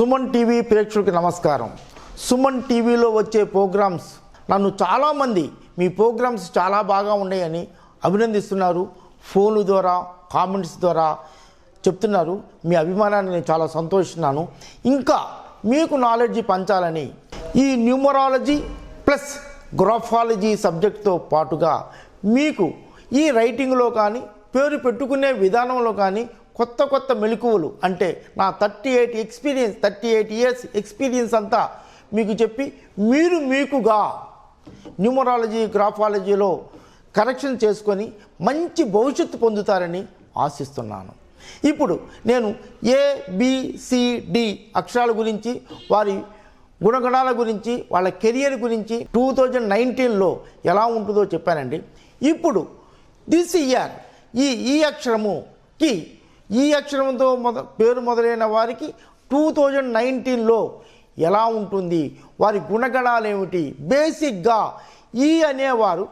Suman TV ప్రేక్షకులకి నమస్కారం. సుమన్ టీవీలో వచ్చే ప్రోగ్రామ్స్ నన్ను చాలామంది మీ ప్రోగ్రామ్స్ చాలా బాగా ఉన్నాయని అభినందిస్తున్నారు. ఫోన్ల ద్వారా కామెంట్స్ ద్వారా చెప్తున్నారు. మీ అభిమానాన్ని నేను చాలా సంతోషిస్తున్నాను. ఇంకా మీకు నాలెడ్జ్ పంచాలని ఈ న్యూమరాలజీ ప్లస్ గ్రాఫాలజీ సబ్జెక్ట్తో పాటుగా మీకు ఈ రైటింగ్లో కానీ పేరు పెట్టుకునే విధానంలో కానీ కొత్త కొత్త మెలకువలు అంటే నా thirty eight experience thirty eight years experience అంతా మీకు చెప్పి మీరు మీకుగా న్యూమరాలజీ గ్రాఫాలజీలో కరెక్షన్ చేసుకొని మంచి భవిష్యత్తు పొందుతారని ఆశిస్తున్నాను. ఇప్పుడు నేను ఏబిసిడి అక్షరాల గురించి వారి గుణగణాల గురించి వాళ్ళ కెరియర్ గురించి టూ థౌజండ్ నైన్టీన్లో ఎలా ఉంటుందో చెప్పానండి. ఇప్పుడు దిస్ ఇయర్ ఈ ఈ అక్షరముకి ఈ అక్షరంతో మొద పేరు మొదలైన వారికి టూ థౌజండ్ నైన్టీన్లో ఎలా ఉంటుంది? వారి గుణగణాలు ఏమిటి? బేసిక్గా ఈ అనేవారు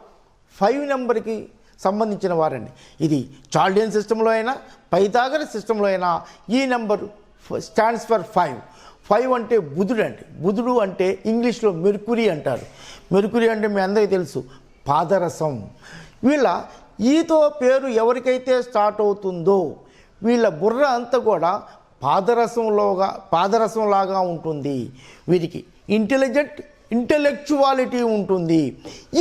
ఫైవ్ నెంబర్కి సంబంధించిన వారండి. ఇది చాల్డియన్ సిస్టంలో అయినా పైతాగర సిస్టంలో అయినా ఈ number stands for five. Five అంటే బుధుడు అండి. బుధుడు అంటే ఇంగ్లీష్లో మెర్కురీ అంటారు. మెర్కురీ అంటే మీ అందరికీ తెలుసు పాదరసం. వీళ్ళ ఈతో పేరు ఎవరికైతే స్టార్ట్ అవుతుందో వీళ్ళ బుర్ర అంతా కూడా పాదరసంలోగా పాదరసంలాగా ఉంటుంది. వీరికి ఇంటెలిజెంట్ ఇంటెలెక్చువాలిటీ ఉంటుంది.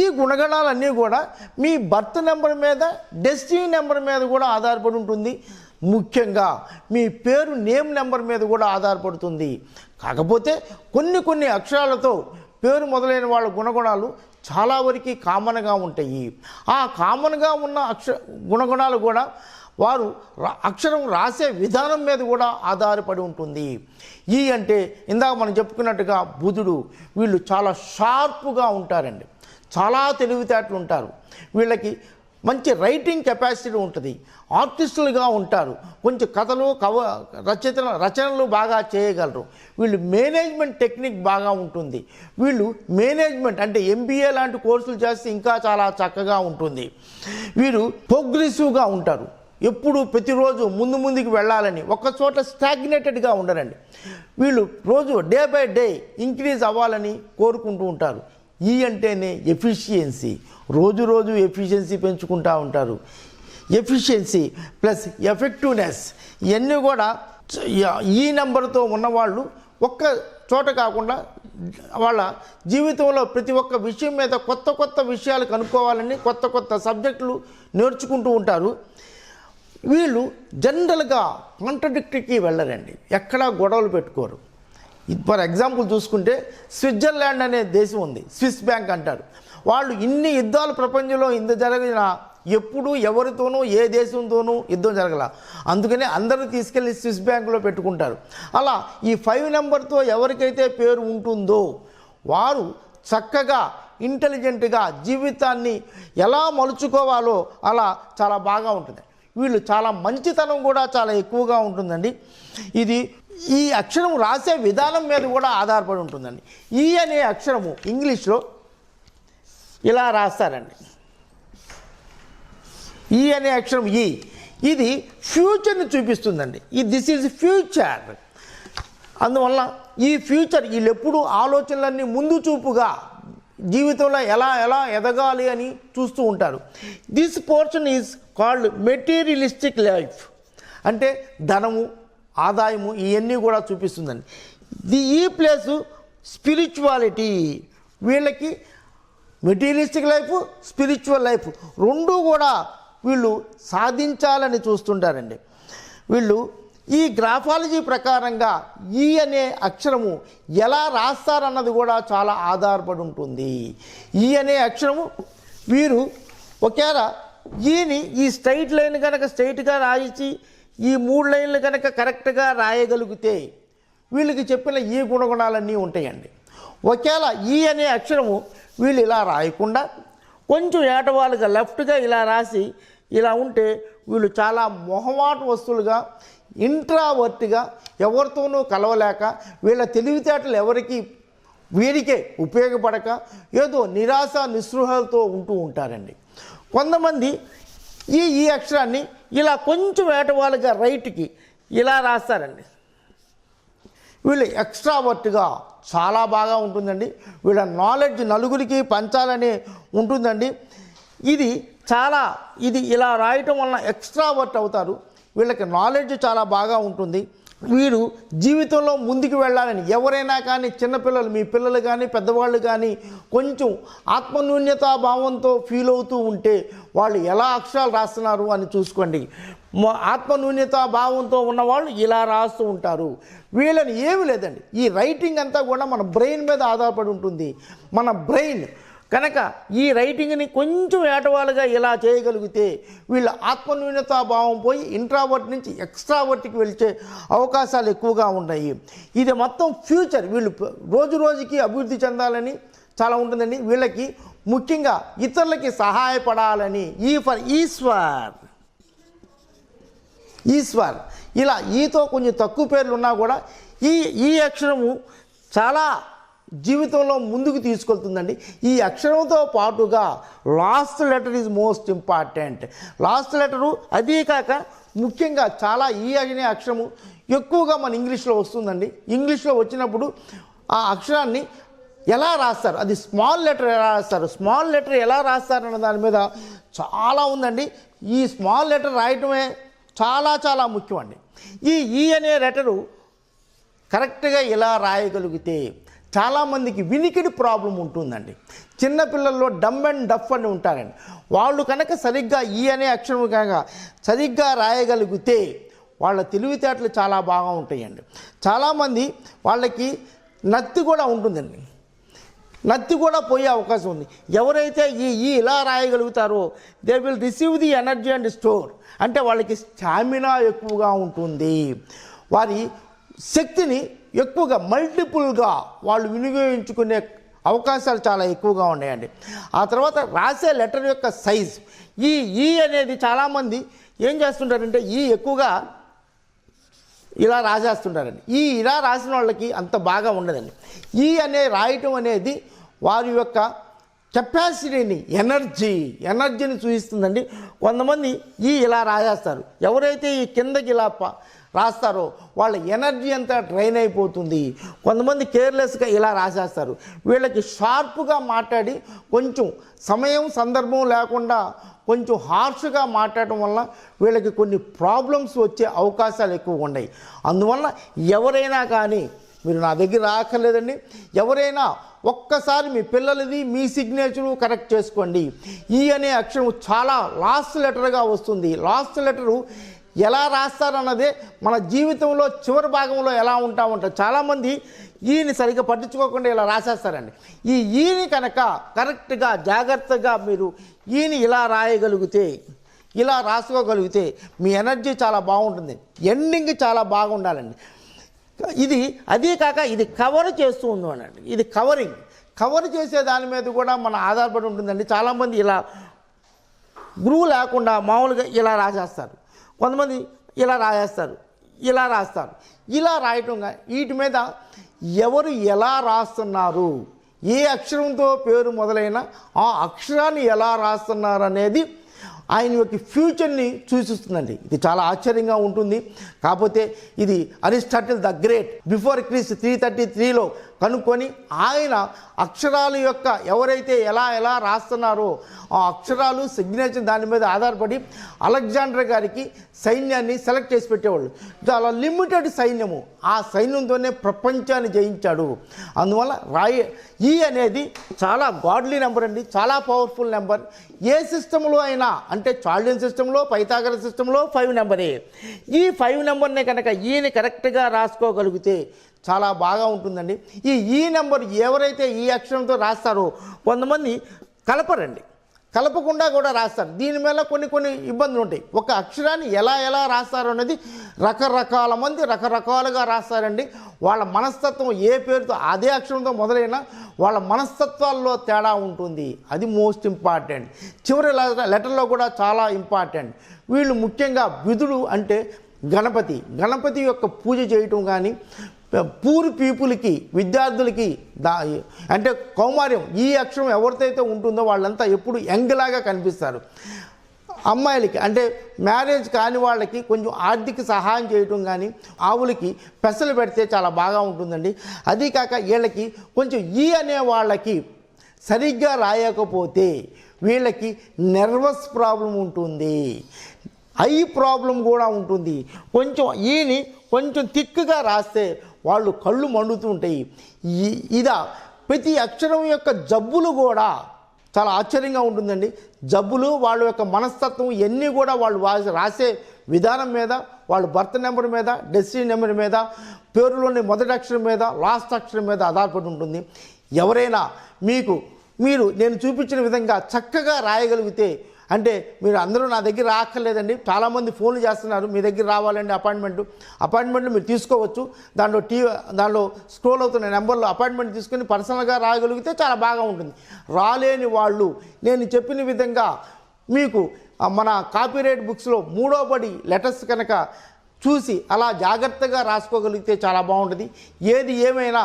ఈ గుణగణాలన్నీ కూడా మీ బర్త్ నెంబర్ మీద డెస్టినీ నెంబర్ మీద కూడా ఆధారపడి ఉంటుంది. ముఖ్యంగా మీ పేరు నేమ్ నెంబర్ మీద కూడా ఆధారపడుతుంది. కాకపోతే కొన్ని కొన్ని అక్షరాలతో పేరు మొదలైన వాళ్ళ గుణగుణాలు చాలా వరకు కామన్గా ఉంటాయి. ఆ కామన్గా ఉన్న అక్ష గుణగుణాలు కూడా వారు అక్షరం రాసే విధానం మీద కూడా ఆధారపడి ఉంటుంది. ఈ అంటే ఇందాక మనం చెప్పుకున్నట్టుగా బుధుడు వీళ్ళు చాలా షార్ప్గా ఉంటారండి. చాలా తెలివితేటలు ఉంటారు. వీళ్ళకి మంచి రైటింగ్ కెపాసిటీ ఉంటుంది. ఆర్టిస్టులుగా ఉంటారు. కొంచెం కథలు కవ రచన రచనలు బాగా చేయగలరు. వీళ్ళు మేనేజ్మెంట్ టెక్నిక్ బాగా ఉంటుంది. వీళ్ళు మేనేజ్మెంట్ అంటే ఎంబీఏ లాంటి కోర్సులు చేస్తే ఇంకా చాలా చక్కగా ఉంటుంది. వీరు ప్రోగ్రెసివ్గా ఉంటారు. ఎప్పుడు ప్రతిరోజు ముందు ముందుకు వెళ్ళాలని ఒక చోట స్టాగ్నేటెడ్గా ఉండరండి వీళ్ళు రోజు డే బై డే ఇంక్రీజ్ అవ్వాలని కోరుకుంటూ ఉంటారు. ఈ అంటేనే ఎఫిషియన్సీ. రోజు రోజు ఎఫిషియన్సీ పెంచుకుంటూ ఉంటారు. ఎఫిషియన్సీ ప్లస్ ఎఫెక్టివ్నెస్ ఇవన్నీ కూడా ఈ నెంబర్తో ఉన్నవాళ్ళు ఒక్క చోట కాకుండా వాళ్ళ జీవితంలో ప్రతి ఒక్క విషయం మీద కొత్త కొత్త విషయాలు కనుక్కోవాలని కొత్త కొత్త సబ్జెక్టులు నేర్చుకుంటూ ఉంటారు. వీళ్ళు జనరల్గా కాంట్రడిక్టరీకి వెళ్ళరండి. ఎక్కడా గొడవలు పెట్టుకోరు. ఫర్ ఎగ్జాంపుల్ చూసుకుంటే స్విట్జర్లాండ్ అనే దేశం ఉంది. స్విస్ బ్యాంక్ అంటారు. వాళ్ళు ఇన్ని యుద్ధాలు ప్రపంచంలో ఇంత జరిగిన ఎప్పుడు ఎవరితోనూ ఏ దేశంతోనూ యుద్ధం జరగల. అందుకనే అందరూ తీసుకెళ్ళి స్విస్ బ్యాంకులో పెట్టుకుంటారు. అలా ఈ ఫైవ్ నెంబర్తో ఎవరికైతే పేరు ఉంటుందో వారు చక్కగా ఇంటెలిజెంట్గా జీవితాన్ని ఎలా మలుచుకోవాలో అలా చాలా బాగా ఉంటుంది. వీళ్ళు చాలా మంచితనం కూడా చాలా ఎక్కువగా ఉంటుందండి. ఇది ఈ అక్షరం రాసే విధానం మీద కూడా ఆధారపడి ఉంటుందండి. ఈ అనే అక్షరము ఇంగ్లీష్లో ఇలా రాస్తారండి. ఈ అనే అక్షరం ఈ. ఇది ఫ్యూచర్ని చూపిస్తుందండి. ఈ దిస్ ఈజ్ ఫ్యూచర్. అందువల్ల ఈ ఫ్యూచర్ వీళ్ళు ఎప్పుడు ఆలోచనలన్నీ ముందు చూపుగా జీవితంలో ఎలా ఎలా ఎదగాలి అని చూస్తూ ఉంటారు. This portion is called materialistic life అంటే ధనము ఆదాయము ఇవన్నీ కూడా చూపిస్తుందండి. ది ఈ ప్లేసు స్పిరిచువాలిటీ వీళ్ళకి మెటీరియలిస్టిక్ లైఫ్ స్పిరిచువల్ లైఫ్ రెండూ కూడా వీళ్ళు సాధించాలని చూస్తుంటారండి. వీళ్ళు ఈ గ్రాఫాలజీ ప్రకారంగా ఈ అనే అక్షరము ఎలా రాస్తారన్నది కూడా చాలా ఆధారపడి ఉంటుంది. ఈ అనే అక్షరము వీరు ఒకేలా ఈని ఈ స్ట్రైట్ లైన్ కనుక స్ట్రైట్గా రాయించి ఈ మూడు లైన్లు కనుక కరెక్ట్గా రాయగలిగితే వీళ్ళకి చెప్పిన ఈ గుణగుణాలన్నీ ఉంటాయండి. ఒకేళ ఈ అనే అక్షరము వీళ్ళు ఇలా రాయకుండా కొంచెం ఏటవాలుగా లెఫ్ట్గా ఇలా రాసి ఇలా ఉంటే వీళ్ళు చాలా మొహమాట వస్తువులుగా ఇంట్రావర్ట్గా ఎవరితోనూ కలవలేక వీళ్ళ తెలివితేటలు ఎవరికి వీరికే ఉపయోగపడక ఏదో నిరాశ నిస్పృహలతో ఉంటూ ఉంటారండి. కొంతమంది ఈ ఈ అక్షరాన్ని ఇలా కొంచెం ఏటవాలుగా రైట్కి ఇలా రాస్తారండి. వీళ్ళు ఎక్స్ట్రావర్ట్గా చాలా బాగా ఉంటుందండి. వీళ్ళ నాలెడ్జ్ నలుగురికి పంచాలని ఉంటుందండి. ఇది చాలా ఇది ఇలా రాయటం వలన ఎక్స్ట్రావర్ట్ అవుతారు. వీళ్ళకి నాలెడ్జ్ చాలా బాగా ఉంటుంది. వీరు జీవితంలో ముందుకు వెళ్ళాలని ఎవరైనా కానీ చిన్నపిల్లలు మీ పిల్లలు కానీ పెద్దవాళ్ళు కానీ కొంచెం ఆత్మన్యూన్యతా భావంతో ఫీల్ అవుతూ ఉంటే వాళ్ళు ఎలా అక్షరాలు రాస్తున్నారు అని చూసుకోండి. ఆత్మన్యూన్యతా భావంతో ఉన్నవాళ్ళు ఇలా రాస్తూ ఉంటారు. వీళ్ళని ఏమి లేదండి. ఈ రైటింగ్ అంతా కూడా మన బ్రెయిన్ మీద ఆధారపడి ఉంటుంది. మన బ్రెయిన్ కనుక ఈ రైటింగ్ని కొంచెం ఏటవాలుగా ఇలా చేయగలిగితే వీళ్ళ ఆత్మన్యూనతా భావం పోయి ఇంట్రావర్ట్ నుంచి ఎక్స్ట్రావర్ట్కి వెళ్ళే అవకాశాలు ఎక్కువగా ఉన్నాయి. ఇది మొత్తం ఫ్యూచర్. వీళ్ళు రోజు రోజుకి అభివృద్ధి చెందాలని చాలా ఉంటుందండి. వీళ్ళకి ముఖ్యంగా ఇతరులకి సహాయపడాలని ఈ ఫర్ ఈశ్వర్. ఈశ్వర్. ఇలా ఈతో కొంచెం తక్కువ పేర్లు ఉన్నా కూడా ఈ ఈ అక్షరము చాలా జీవితంలో ముందుకు తీసుకెళ్తుందండి. ఈ అక్షరంతో పాటుగా last letter is most important last letter అదే కాక ముఖ్యంగా చాలా ఈ అనే అక్షరము ఎక్కువగా మన ఇంగ్లీష్లో వస్తుందండి. ఇంగ్లీష్లో వచ్చినప్పుడు ఆ అక్షరాన్ని ఎలా రాస్తారు? అది స్మాల్ లెటర్ ఎలా రాస్తారు? స్మాల్ లెటర్ ఎలా రాస్తారు అన్న దాని మీద చాలా ఉందండి. ఈ స్మాల్ లెటర్ రాయటమే చాలా చాలా ముఖ్యం అండి ఈ ఈ అనే లెటరు కరెక్ట్గా ఇలా రాయగలిగితే చాలామందికి వినికిడి ప్రాబ్లం ఉంటుందండి. చిన్నపిల్లల్లో డమ్ అండ్ డఫ్ అని ఉంటారండి. వాళ్ళు కనుక సరిగ్గా ఈ అనే అక్షరం కనుక సరిగ్గా రాయగలిగితే వాళ్ళ తెలివితేటలు చాలా బాగా ఉంటాయండి. చాలామంది వాళ్ళకి నత్తి కూడా ఉంటుందండి. నత్తి కూడా పోయే అవకాశం ఉంది. ఎవరైతే ఈ ఈ ఇలా రాయగలుగుతారో they will receive the energy and store అంటే వాళ్ళకి స్టామినా ఎక్కువగా ఉంటుంది. వారి శక్తిని ఎక్కువగా మల్టిపుల్గా వాళ్ళు వినియోగించుకునే అవకాశాలు చాలా ఎక్కువగా ఉన్నాయండి. ఆ తర్వాత రాసే లెటర్ యొక్క సైజ్. ఈ ఈ అనేది చాలామంది ఏం చేస్తుంటారంటే ఈ ఎక్కువగా ఇలా రాసేస్తుంటారండి. ఈ ఇలా రాసిన వాళ్ళకి అంత బాగా ఉండదండి. ఈ అనే రాయటం అనేది వారి యొక్క కెపాసిటీని ఎనర్జీ ఎనర్జీని చూపిస్తుందండి కొంతమంది ఈ ఇలా రాసేస్తారు. ఎవరైతే ఈ కిందకి ఇలా ప- రాస్తారో. వాళ్ళ ఎనర్జీ అంతా డ్రైన్ అయిపోతుంది. కొంతమంది కేర్లెస్గా ఇలా రాసేస్తారు. వీళ్ళకి షార్ప్గా మాట్లాడి కొంచెం సమయం సందర్భం లేకుండా కొంచెం హార్ష్గా మాట్లాడటం వల్ల వీళ్ళకి కొన్ని ప్రాబ్లమ్స్ వచ్చే అవకాశాలు ఎక్కువ ఉన్నాయి. అందువల్ల ఎవరైనా కానీ మీరు నా దగ్గర రాకలేదండి ఎవరైనా ఒక్కసారి మీ పిల్లలది మీ సిగ్నేచరు కరెక్ట్ చేసుకోండి. ఈ అనే అక్షరం చాలా లాస్ట్ లెటర్గా వస్తుంది. లాస్ట్ లెటరు ఎలా రాస్తారన్నది మన జీవితంలో చివరి భాగంలో ఎలా ఉంటా ఉంటారు చాలామంది ఈని సరిగ్గా పట్టించుకోకుండా ఇలా రాసేస్తారండి. ఈ ఈని కనుక కరెక్ట్గా జాగ్రత్తగా మీరు ఈని ఇలా రాయగలిగితే ఇలా రాసుకోగలిగితే మీ ఎనర్జీ చాలా బాగుంటుంది. ఎండింగ్ చాలా బాగుండాలండి. ఇది అదే కాక ఇది కవర్ చేస్తూ ఉందండి ఇది కవరింగ్. కవర్ చేసే దాని మీద కూడా మన ఆధారపడి ఉంటుందండి. చాలామంది ఇలా గురువు లేకుండా మామూలుగా ఇలా రాసేస్తారు. కొంతమంది ఇలా రాసేస్తారు ఇలా రాస్తారు. ఇలా రాయటం వీటి మీద ఎవరు ఎలా రాస్తున్నారు? ఏ అక్షరంతో పేరు మొదలైన ఆ అక్షరాన్ని ఎలా రాస్తున్నారు అనేది ఆయన యొక్క ఫ్యూచర్ని సూచిస్తుందండి. ఇది చాలా ఆశ్చర్యంగా ఉంటుంది. కాకపోతే ఇది Aristotle the great before Christ three thirty త్రీలో కనుక్కొని ఆయన అక్షరాల యొక్క ఎవరైతే ఎలా ఎలా రాస్తున్నారో ఆ అక్షరాలు సిగ్నేచర్ దాని మీద ఆధారపడి అలెగ్జాండర్ గారికి సైన్యాన్ని సెలెక్ట్ చేసి పెట్టేవాళ్ళు. చాలా లిమిటెడ్ సైన్యము. ఆ సైన్యంతోనే ప్రపంచాన్ని జయించాడు. అందువల్ల రాయి ఈ అనేది చాలా గాడ్లీ నెంబర్ అండి. చాలా పవర్ఫుల్ నెంబర్. ఏ సిస్టంలో అయినా అంటే చాల్డియన్ సిస్టంలో పైతాగర సిస్టంలో ఫైవ్ నెంబరే. ఈ ఫైవ్ నెంబర్ని కనుక ఈని కరెక్ట్గా రాసుకోగలిగితే చాలా బాగా ఉంటుందండి. ఈ ఈ నెంబర్ ఎవరైతే ఈ అక్షరంతో రాస్తారో కొంతమంది కలపరండి. కలపకుండా కూడా రాస్తారు. దీని మీద కొన్ని కొన్ని ఇబ్బందులు ఉంటాయి. ఒక అక్షరాన్ని ఎలా ఎలా రాస్తారు అనేది రకరకాల మంది రకరకాలుగా రాస్తారండి. వాళ్ళ మనస్తత్వం ఏ పేరుతో అదే అక్షరంతో మొదలైన వాళ్ళ మనస్తత్వాల్లో తేడా ఉంటుంది. అది మోస్ట్ ఇంపార్టెంట్. చివరి లెటర్లో కూడా చాలా ఇంపార్టెంట్. వీళ్ళు ముఖ్యంగా విధుడు అంటే గణపతి. గణపతి యొక్క పూజ చేయటం కానీ పూర్ పీపుల్కి విద్యార్థులకి దా అంటే కౌమార్యం ఈ అక్షరం ఎవరితో ఉంటుందో వాళ్ళంతా ఎప్పుడు యంగ్ లాగా కనిపిస్తారు. అమ్మాయిలకి అంటే మ్యారేజ్ కాని వాళ్ళకి కొంచెం ఆర్థిక సహాయం చేయటం కానీ ఆవులకి పెసలు పెడితే చాలా బాగా ఉంటుందండి. అది కాక వీళ్ళకి కొంచెం ఈ అనే వాళ్ళకి సరిగ్గా రాయకపోతే వీళ్ళకి నర్వస్ ప్రాబ్లం ఉంటుంది. ఐ ప్రాబ్లం కూడా ఉంటుంది. కొంచెం ఈని కొంచెం తిక్కుగా రాస్తే వాళ్ళు కళ్ళు మండుతూ ఉంటాయి. ఇదా ప్రతి అక్షరం యొక్క జబ్బులు కూడా చాలా ఆశ్చర్యంగా ఉంటుందండి. జబ్బులు వాళ్ళ యొక్క మనస్తత్వం ఇవన్నీ కూడా వాళ్ళు రాసే విధానం మీద వాళ్ళ బర్త్ నెంబర్ మీద డెస్టినీ నెంబర్ మీద పేరులోని మొదటి అక్షరం మీద లాస్ట్ అక్షరం మీద ఆధారపడి ఉంటుంది. ఎవరైనా మీకు మీరు నేను చూపించిన విధంగా చక్కగా రాయగలిగితే అంటే మీరు అందరూ నా దగ్గర రాక్కర్లేదండి. చాలామంది ఫోన్లు చేస్తున్నారు. మీ దగ్గర రావాలండి అపాయింట్మెంట్. అపాయింట్మెంట్ మీరు తీసుకోవచ్చు. దాంట్లో టీ దాంట్లో స్క్రోల్ అవుతున్న నెంబర్లో అపాయింట్మెంట్ తీసుకుని పర్సనల్గా రాయగలిగితే చాలా బాగా ఉంటుంది. రాలేని వాళ్ళు నేను చెప్పిన విధంగా మీకు మన కాపీరైట్ బుక్స్లో మూడో బడి లెటర్స్ కనుక చూసి అలా జాగ్రత్తగా రాసుకోగలిగితే చాలా బాగుంటుంది. ఏది ఏమైనా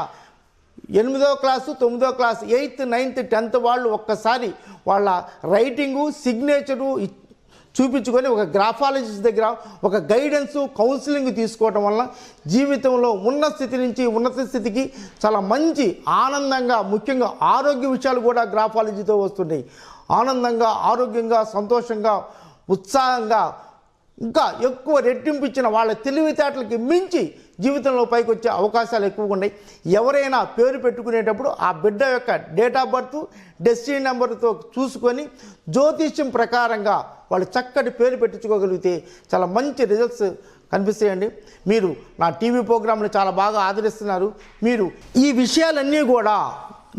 ఎనిమిదో క్లాసు తొమ్మిదో క్లాసు ఎయిత్ నైన్త్ టెన్త్ వాళ్ళు ఒక్కసారి వాళ్ళ రైటింగు సిగ్నేచరు చూపించుకొని ఒక గ్రాఫాలజిస్ట్ దగ్గర ఒక గైడెన్సు కౌన్సిలింగ్ తీసుకోవటం వల్ల జీవితంలో ఉన్న స్థితి నుంచి ఉన్నత స్థితికి చాలా మంచి ఆనందంగా ముఖ్యంగా ఆరోగ్య విషయాలు కూడా గ్రాఫాలజీతో వస్తున్నాయి. ఆనందంగా ఆరోగ్యంగా సంతోషంగా ఉత్సాహంగా ఇంకా ఎక్కువ రెట్టింపు ఇచ్చిన వాళ్ళ తెలివితేటలకి మించి జీవితంలో పైకి వచ్చే అవకాశాలు ఎక్కువగా ఉన్నాయి. ఎవరైనా పేరు పెట్టుకునేటప్పుడు ఆ బిడ్డ యొక్క డేట్ ఆఫ్ బర్త్ డెస్టినీ నెంబర్తో చూసుకొని జ్యోతిష్యం ప్రకారంగా వాళ్ళు చక్కటి పేరు పెట్టించుకోగలిగితే చాలా మంచి రిజల్ట్స్ కనిపిస్తాయండి. మీరు నా టీవీ ప్రోగ్రాంలు చాలా బాగా ఆదరిస్తున్నారు. మీరు ఈ విషయాలన్నీ కూడా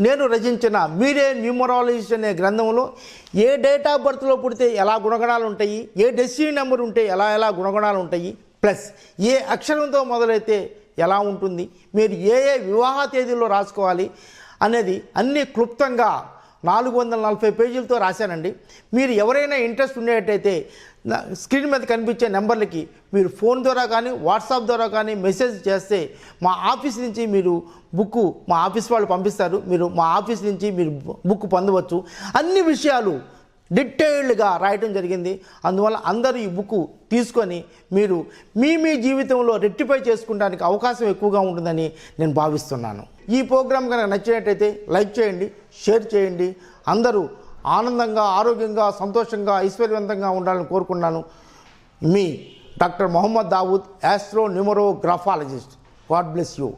నేను రచించిన మీరే న్యూమరాలజిస్ట్ అనే గ్రంథంలో ఏ డేట్ ఆఫ్ బర్త్లో పుడితే ఎలా గుణగణాలు ఉంటాయి? ఏ డెస్టిన్ నెంబర్ ఉంటే ఎలా ఎలా గుణగణాలు ఉంటాయి? ప్లస్ ఏ అక్షరంతో మొదలైతే ఎలా ఉంటుంది మీరు ఏ ఏ వివాహ తేదీల్లో రాసుకోవాలి అనేది అన్ని క్లుప్తంగా నాలుగు వందల నలభై పేజీలతో రాశానండి. మీరు ఎవరైనా ఇంట్రెస్ట్ ఉండేటైతే స్క్రీన్ మీద కనిపించే నెంబర్లకి మీరు ఫోన్ ద్వారా కానీ వాట్సాప్ ద్వారా కానీ మెసేజ్ చేస్తే మా ఆఫీస్ నుంచి మీరు బుక్ మా ఆఫీస్ వాళ్ళు పంపిస్తారు. మీరు మా ఆఫీస్ నుంచి మీరు బుక్ పొందవచ్చు. అన్ని విషయాలు డీటెయిల్డ్గా రాయటం జరిగింది. అందువల్ల అందరూ ఈ బుక్ తీసుకొని మీరు మీ మీ జీవితంలో రెట్టిఫై చేసుకోవడానికి అవకాశం ఎక్కువగా ఉంటుందని నేను భావిస్తున్నాను. ఈ ప్రోగ్రాం కనుక నచ్చినట్టయితే లైక్ చేయండి షేర్ చేయండి. అందరూ ఆనందంగా ఆరోగ్యంగా సంతోషంగా ఐశ్వర్యవంతంగా ఉండాలని కోరుకున్నాను మీ doctor Mohammed Dawood astro numerographologist. God bless you.